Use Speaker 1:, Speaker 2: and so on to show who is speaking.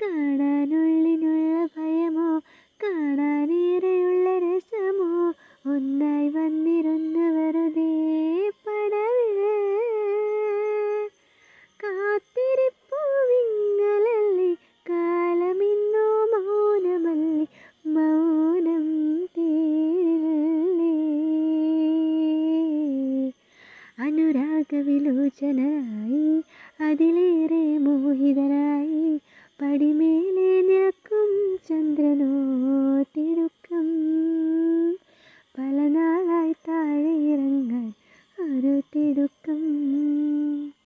Speaker 1: കാണാനുള്ളിനുള്ള ഭയമോ കാണാനേറെയുള്ള രസമോ ഒന്നായി വന്നിരുന്ന് വെറുതെ പടവിൽ കാത്തിരിപ്പൂവിങ്ങലല്ലി കാലമിന്നോ മൗനമല്ലി മൗനം തീരില്ലേ അനുരാഗ വിലോചനായി അതിലേറെ മോഹിതനായി പടിമേലെ നിൽക്കും ചന്ദ്രനോ തിടുക്കം പല നാളായി താഴെ ഇറങ്ങാൻ ഒരു തിടുക്കം.